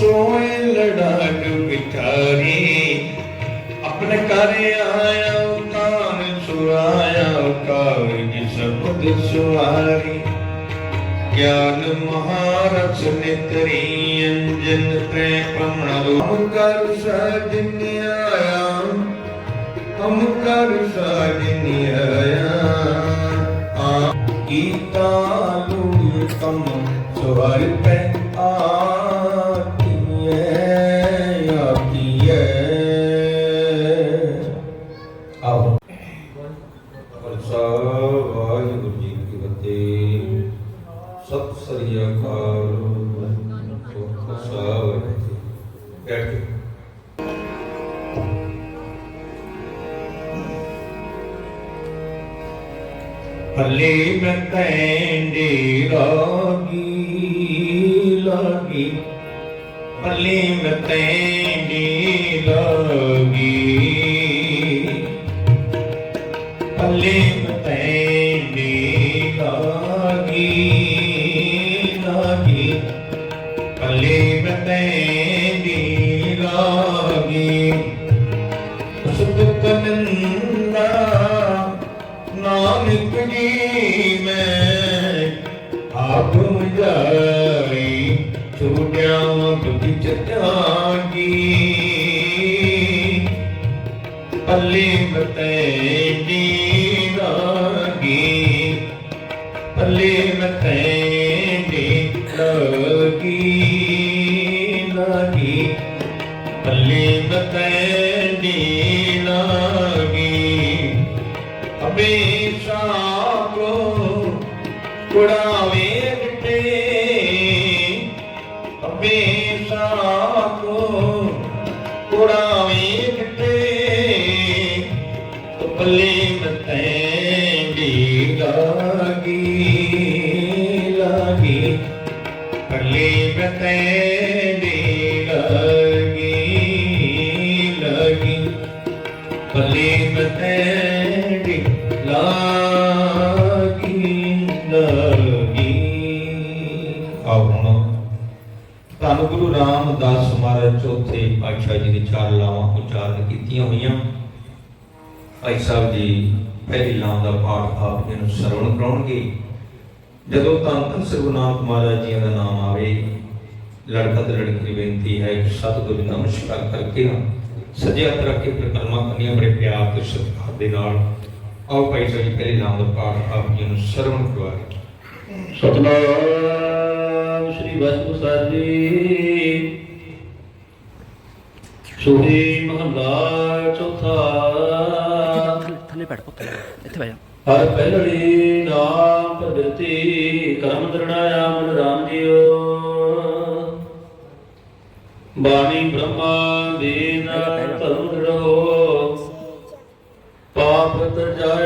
ਸੋਏ ਲੜਾਕ ਵਿਚਾਰੀ, ਆਪਣੇ ਘਰ ਆਇਆ ਕਾਨ ਸੁਆਇਆ ਕਾਰਜ ਸਬਦ ਸੁਆਰੀ। ਗਿਆਨ ਮਹਾਰਥ ਨਿਤਰੀ, ਅੰਜਨ ਤ੍ਰੈ ਪ੍ਰਮਣ। ਰੂਪ ਕਰ ਸਾਜਨ ਆਇਆ, ਹਮ ਕਰ ਸਾਜਨ ਆਇਆ। ਆ ਗੀਤਾ ਲੂ ਤਮ ਸਵਾਰ ਪੈ ਆਤੀ ਭਲੇ ਮੈਂ ਤੈਂਦੇ ਲਾਗੀ ਲਾਗੀ ਭਲੇ ਮੈਂ ਤੈਂਦੇ ਲਾਗੀ ਭੱਲੇ ਮੈਂ ਤੈਂਦੇ ਲਾਗੀ ਲਾਗੀ ਭਲੇ ਮੈਂ ਤੈਂਦੇ ਪੱਲੇ ਮਤੈ ਲਾਗੀ। ਪੱਲੇ ਮਤੈ ਦੀ ਲਾਗੀ ਲਾਗੀ। ਪੱਲੇ ਮਤੈ ਲਾਗੀ। ਅਬੇ ਸਾਕੋ ਕੁੜਾਵੇ ਗਿੱਟੇ ਅਬੇ ਸਾਕੋ ਕੁੜਾਵੇ ਗਿੱਟੇ ਪੱਲੇ ਮਤੈਂਦੀ ਲਾਗੀ ਲਾਗੀ। ਪੱਲੇ ਮਤੈਂਦੀ ਲਾਗੀ ਲਾਗੀ। ਪੱਲੇ ਮਤੈਂਦੀ ਲਾਗੀ ਲਾਗੀ। ਆਓ ਧੰਨ ਗੁਰੂ ਰਾਮਦਾਸ ਮਹਾਰਾਜ ਚੌਥੇ ਪਾਤਸ਼ਾਹ ਜੀ ਦੀ ਚਾਰ ਲਾਵਾਂ ਉਚਾਰਨ ਕੀਤੀਆਂ ਹੋਈਆਂ। ਭਾਈ ਸਾਹਿਬ ਜੀ ਪਹਿਲੀ ਲਾਮ ਦਾ ਪਾਠ ਆਪ ਜੀ ਨੂੰ ਸਰਵਣ ਕਰਾਉਣਗੇ। ਜਦੋਂ ਧੰਨ ਧੰਨ ਸ੍ਰੀ ਨਾਨਕ ਮਹਾਰਾਜ ਜੀ ਦਾ ਨਾਮ ਆਵੇ, ਲੜਕਾ ਤੇ ਲੜਕੀ ਬੇਨਤੀ ਹੈ ਕਿ ਸਤਿਗੁਰੂ ਨਮਸਕਾਰ ਕਰਕੇ ਨਾ ਸਜਿਆ ਤਰ੍ਹਾਂ ਕੇ ਪ੍ਰਕਰਮਾ ਕਰਨੀਆਂ ਬੜੇ ਪਿਆਰ ਤੇ ਸਤਿਕਾਰ ਦੇ ਨਾਲ ਆਓ ਭਾਈ ਸਾਹਿਬ ਜੀ ਪਹਿਲੀ ਲਾਮ ਦਾ ਪਾਠ ਆਪ ਜੀ ਨੂੰ ਸਰਵਣ ਕਰਵਾਏ। ਸਤਨਾਮ ਸ੍ਰੀ ਵਾਹਿਗੁਰੂ ਸਾਹਿਬ ਜੀ। ਸੋਹੀ ਮਹਲਾ ਚੌਥਾ। ਥੱਲੇ ਬੈਠ ਪੁੱਤ ਇੱਥੇ ਜਾ। ਹਰ ਪਹਿਲੜੀ ਨਾਮ ਪ੍ਰਵਿਰਤੀ ਕਰਮ ਦਰੜਾਇਆ ਮਨ ਰਾਮ ਜੀਓ। ਬਾਣੀ ਬ੍ਰਹਮਾ ਦੀਨ ਧਰਮ ਦਰੋ ਪਾਪ ਤਰਜਾਇਆ ਬਲ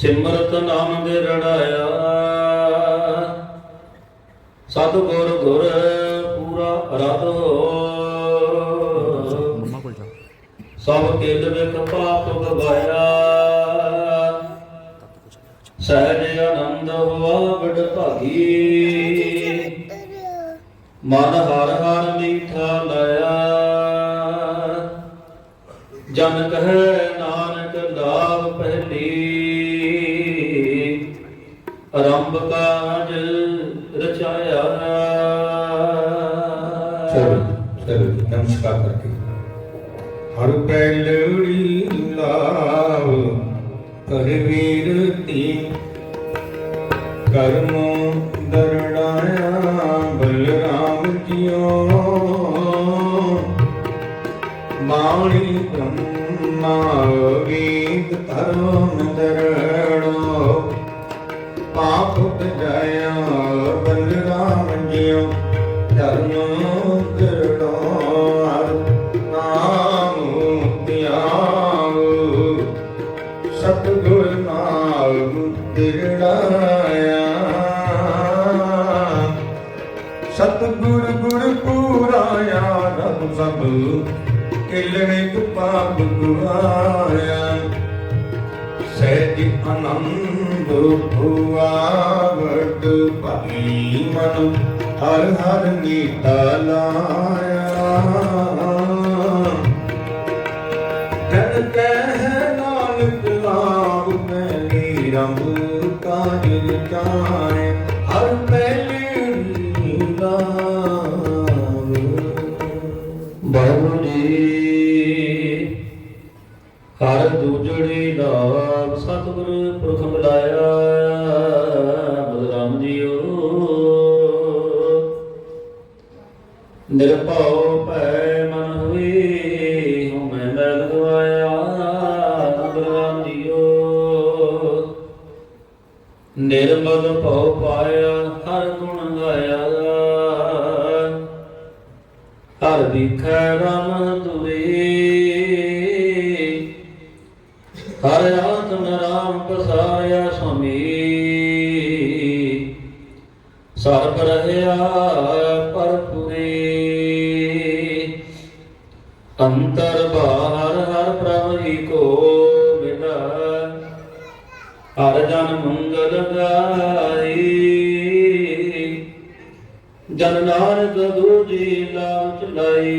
ਸਿਮਰਤ ਨਾਮ ਦੇ ਰੜਾਇਆ ਸਤ ਗੁਰ ਪੂਰਾ ਰਤ ਸਭ ਕਿਲ ਵਿਖ ਪਾਪ ਗਵਾਇਆ। ਸਹਿਜ ਆਨੰਦ ਹੋਆ ਬੜ ਭਾਗੀ। ਮਨ ਆਰੰਭ ਕਾਜ ਰਚਾਇਆ। ਚਲੋ ਚਲੋ, ਨਮਸਕਾਰ ਕਰਕੇ। ਹਰ ਪਹਿਲੜੀ ਲਾਵ ਕਰਵੀਰਤੀ ਕਰਮੋ ਦਰੜਾਇਆ ਬਲਰਾਮ ਜੀਓ। ਮਾਣੀ ਬ੍ਰਹਮਾ ਵੇਦ ਧਰਮ ਦਰੜੋ। ਪਾਪ ਤਜਾਇਆ ਬਲਰਾਮ ਜੀਓ ਧਰਮ ਕਰੜੋ ਨਾਮ ਧਿਆਵ ਸਤਿਗੁਰ ਨਾਮ ਤਿਰੜਾਇਆ ਸਤਿਗੁਰ ਗੁਰ ਪੂਰਾਇਆ, ਰਬ ਸਭ ਕਿਲਣੇ ਕੁ ਪਾਪ ਗੁਆਇਆ। ਸਹਿਜ ਆਨੰਦ ਭੁਆਵਟ ਭਈ ਮਨ, ਹਰ ਹਰ ਨੀਤਾ ਲਾਇਆ। ਜਨ ਕਹਿ ਨਾਨਕ ਨਾਮ ਪਹਿਲੀ ਰੰਗ ਕਾਜ ਚਾਏ ਨਿਰਭਉ ਭੈ ਮਨ ਹੋਈ ਹਉ ਮੈਂ ਮੈਲ ਗਵਾਇਆ ਬਲਰਾਮ ਨਿਰਮਲ ਭਉ ਪਾਇਆ, ਹਰ ਗੁਣ ਗਾਇਆ। ਹਰ ਵਿਖੈ ਰਮ ਤੁਰੇ। ਹਰ ਆਤਮ ਰਾਮ ਪਸਾਰਿਆ ਸੁਮੀ। ਸਰਬ ਰਹਿਆ ਪਰਪੁਰੇ ਅੰਤਰ ਬਾਹਰ ਹਰ ਪ੍ਰਭ ਏਕੋ ਮਿਲਾ। ਹਰ ਜਨ ਮੰਗਲ ਗਾਈ। ਜਨ ਨਾਨਕ ਦੂਜੀ ਲਾਭ ਚਲਾਈ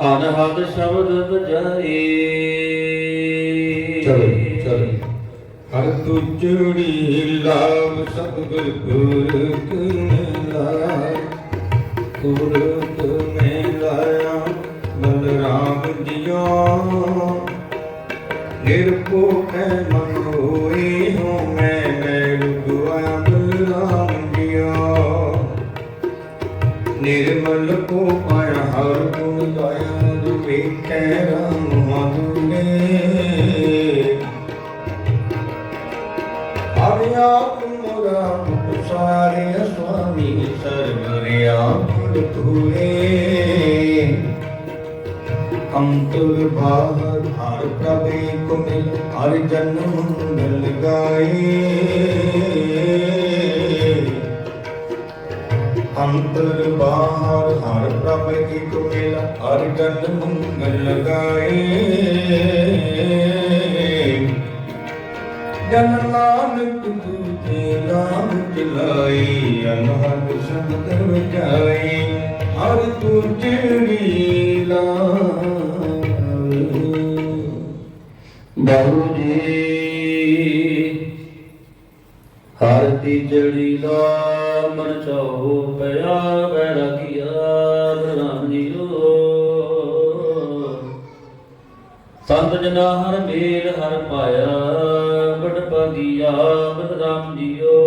ਅਨਹਦ ਸ਼ਬਦ ਬਜਾਈ ਚਲੋ ਚਲੋ। ਹਰ ਤੁਜੜੀ ਲਾਭ ਸਤਿਗੁਰ ਪੁਰਖ ਮਿਲਾਇਆ ਪੁਰਖ ਮਿਲਾਇਆ ਬਲਰਾਮ ਨਿਰਭਉ ਹੈ ਮਨ ਬਾਹਰ ਹਰ ਪ੍ਰਭੇ ਕੋ ਮਿਲ ਹਰ ਜਨਮ ਮੰਗਲ ਗਾਏ। ਅੰਤਰ ਬਾਹਰ ਹਰ ਪ੍ਰਭ ਕੀ ਤੁਮਿਲ ਹਰ ਜਨਮ ਮੰਗਲ ਲਗਾਏ ਜਨ ਨਾਨਕ ਤੁਝੇ ਨਾਮ ਚਲਾਈ, ਅਨਹਦ ਸ਼ਬਦ ਵਜਾਈ ਹਰ ਤੁਝੜੀ ਲਾਵੇ ਬਾਬੂ ਜੀ। ਹਰ ਦੀ ਜੜੀ ਲਾ ਮਨ ਚਾਹੋ ਪਿਆ ਬੈਰਾਗੀਆ ਬਲਰਾਮ ਜੀਓ ਸੰਤ ਜਨਾ ਹਰ ਮੇਲ ਹਰ ਪਾਇਆ ਬੜ ਭਾਗੀਆ ਬਲਰਾਮ ਜੀਓ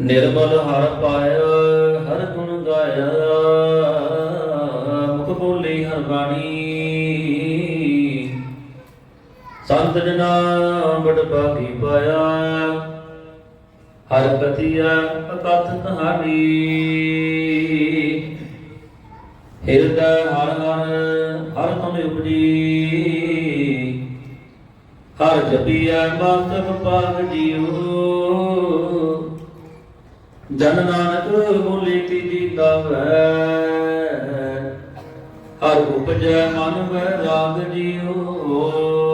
ਨਿਰਮਲ ਹਰ ਪਾਇਆ, ਹਰ ਗੁਣ ਗਾਇਆ, ਮੁਖ ਬੋਲੀ ਹਰ ਬਾਣੀ ਸੰਤ ਜਨਾ ਬੜ ਭਾਗੀ ਪਾਇਆ। ਹਰ ਕਥਿਆ ਅਕਥ ਕਹਾਣੀ। ਹਿਰਦੈ ਹਰ ਹਰ ਹਰ ਤੁਮ ਉਪਜੀ। ਹਰ ਜਪੀਐ ਮਾਤਮ ਪਾਗ ਜੀਉ ਜਨ ਨਾਨਕ ਬੋਲੇ ਤੀਜੀ ਗਾਵੈ ਹਰ ਉਪਜੈ ਮਨ ਵੈ ਰਾਗ ਜੀਉ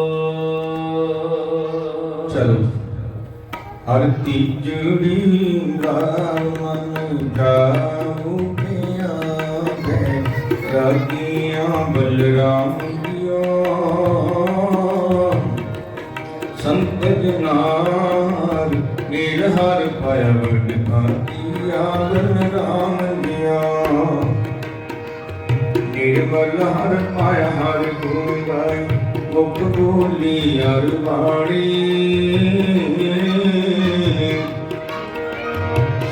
ਚਲੋ। ਹਰ ਤੀਜੜੀ ਰਾਮਨ ਜਾਉ ਪਿਆ ਗਏ ਰਾਗੀਆਂ ਬਲਰਾਮ ਜੀਓ ਸੰਤ ਜਨਾਰ ਨੀਰ ਹਰ ਪਾਇਆ ਵਡ ਭਾਤੀਆ, ਬਲਰਾਮ ਜੀਓ ਨਿਰਮਲ ਹਰ ਪਾਇਆ ਹਰ ਗੁਣ ਗਾਈ ਮੁਖ ਬੋਲੀ ਹਰ ਬਾਣੀ।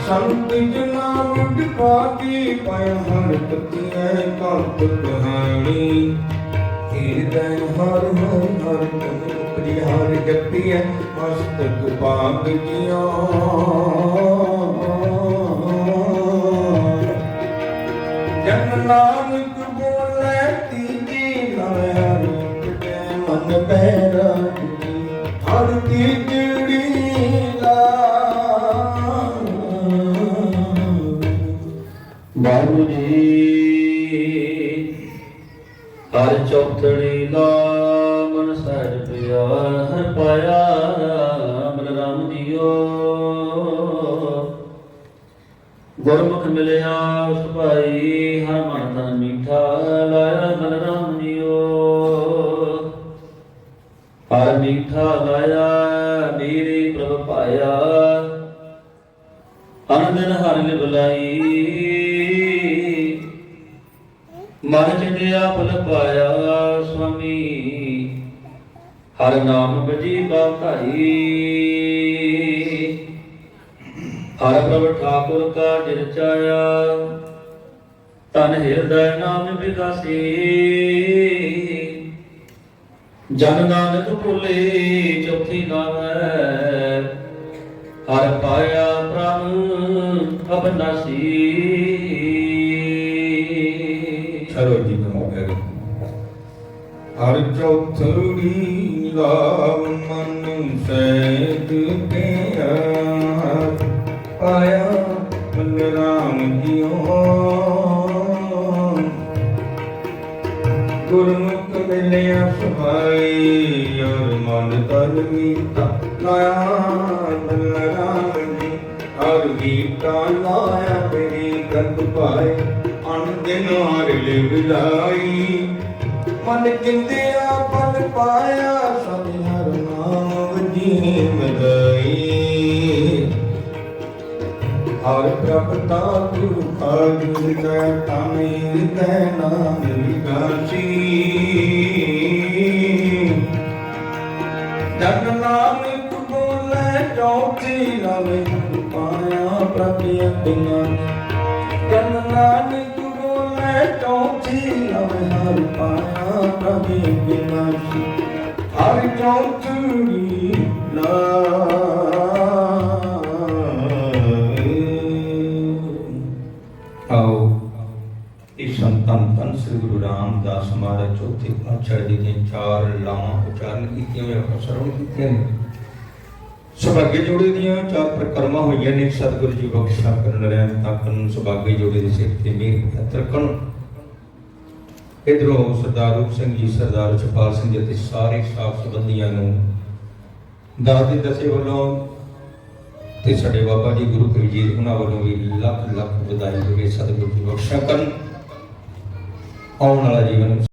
ਸੰਤ ਜਨਾ ਮੁਝ ਪਾਤੀ ਪਾਇਆ ਹਰ ਤਕੀਐ ਕੰਤ ਕਹਾਣੀ। ਹਿਰਦੈ ਹਰ ਹਰ ਹਰ ਪ੍ਰਿਯ ਹਰ ਜਪੀਐ ਮਸਤਕ ਪਾਗ ਜਿਓ ਜਨ ਨਾਨਕ ਮਨ ਬਹਿਰਾ ਹਰ ਲਾ ਬਾਬੂ ਜੀ, ਹਰ ਚੌਥੜੀ ਲਾ ਮਨ ਸਹਿਜ ਪਿਆ ਹਰ ਪਾਇਆ ਬਲਰਾਮ ਜੀਓ। ਗੁਰਮੁਖ ਮਿਲਿਆ ਸੁਭਾਈ ਹਰ ਮਨ ਹਰ ਮੀਠਾ ਲਾਇਆ ਮੇਰੇ ਪ੍ਰਭ ਪਾਇਆ। ਅਨੰਦਨ ਹਰ ਬੁਲਾਈ ਮਨ ਚਿੰਦਿਆ ਫਲ ਪਾਇਆ, ਸੁਆਮੀ। ਹਰ ਨਾਮ ਬਜੀ ਬਾਧਾਈ ਹਰ ਪ੍ਰਭ ਠਾਕੁਰ ਕਾ ਜਿਰ ਤਨ ਹਿਰਦੈ ਨਾਮ ਵਿਗਾਸੀ। ਜਨ ਨਾਨਕ ਭੁਲੇ ਚੌਥੀ ਨਾਮੈ ਹਰ ਪਾਇਆ ਪ੍ਰਭ ਅਬਨਾਸੀ ਚਲੋ ਜੀ ਨਮੋ ਹੈ ਹਰ ਚੌਥੜੀ ਲਾਵ ਮਨ ਸਹਿਜ ਮਨ ਤਨ ਮੀਤਾ ਲਾਇਆ ਬਲਰਾਮ ਜੀ ਔਰ ਗੀਤਾ ਲਾਇਆ ਮੇਰੀ ਗੰਦ ਪਾਏ, ਅਨ ਦਿਨ ਹਰ ਲੈ ਵਿਲਾਈ ਮਨ ਕਿੰਦਿਆ ਪਲ ਪਾਇਆ, ਸਭ ਹਰ ਨਾਮ ਵਜੀ ਮਦਾਈ ਹਰ ਪ੍ਰਭ ਤਾ ਗੁਰੂ ਕਾਜ ਕੈ ਤਾਮੇ ਕੈ ਨਾਮ ਵਿਗਾਸੀ ਜਨ ਨਾਨਕ ਬੋਲੇ ਚੌਥੀ ਲਵੇ ਪਾਇਆ ਪ੍ਰਭਿ ਬਿਨਾ ਜਨ ਨਾਨਕ ਬੋਲੇ ਚੌਥੀ ਲਵੇ ਹਰ ਪਾਇਆ ਪ੍ਰਭਿ ਬਿਨਾਂ ਹਰ ਚੌਥੀ ਲਾਏ ਚੌਥੇ ਜੀ ਦੀਆਂ ਚਾਰ ਲਾਵਾਂ ਉਚਾਰਨ ਕੀਤੀਆਂ ਹੋਈਆਂ ਆਪਾਂ ਸਰਵਣ ਕੀਤੀਆਂ ਨੇ। ਸੁਭਾਗੇ ਜੋੜੇ ਦੀਆਂ ਚਾਰ ਪ੍ਰਕਰਮਾਂ ਹੋਈਆਂ ਨੇ। ਸਤਿਗੁਰੂ ਜੀ ਬਖਸ਼ਾ ਕਰਨ ਰਹਿਣ ਤੱਕਨ ਸੁਭਾਗੇ ਜੋੜੇ ਦੇ ਸਿਰ ਤੇ ਮੇਰ ਤਰਕਣ। ਇਧਰੋਂ ਸਰਦਾਰ ਰੂਪ ਸਿੰਘ ਜੀ, ਸਰਦਾਰ ਚਪਾਲ ਸਿੰਘ ਜੀ ਅਤੇ ਸਾਰੇ ਸਾਫ਼ ਸੰਬੰਧੀਆਂ ਨੂੰ ਦਾਦੇ ਦਸੇ ਵੱਲੋਂ ਤੇ ਸਾਡੇ ਬਾਬਾ ਜੀ ਗੁਰੂ ਕਬੀਰ ਉਹਨਾਂ ਵੱਲੋਂ ਵੀ ਲੱਖ ਲੱਖ ਵਧਾਈ ਹੋਵੇ, ਸਤਿਗੁਰੂ ਜੀ ਬਖਸ਼ਾ ਕਰਨ। ਆਉਣ ਵਾਲਾ ਜੀਵਨ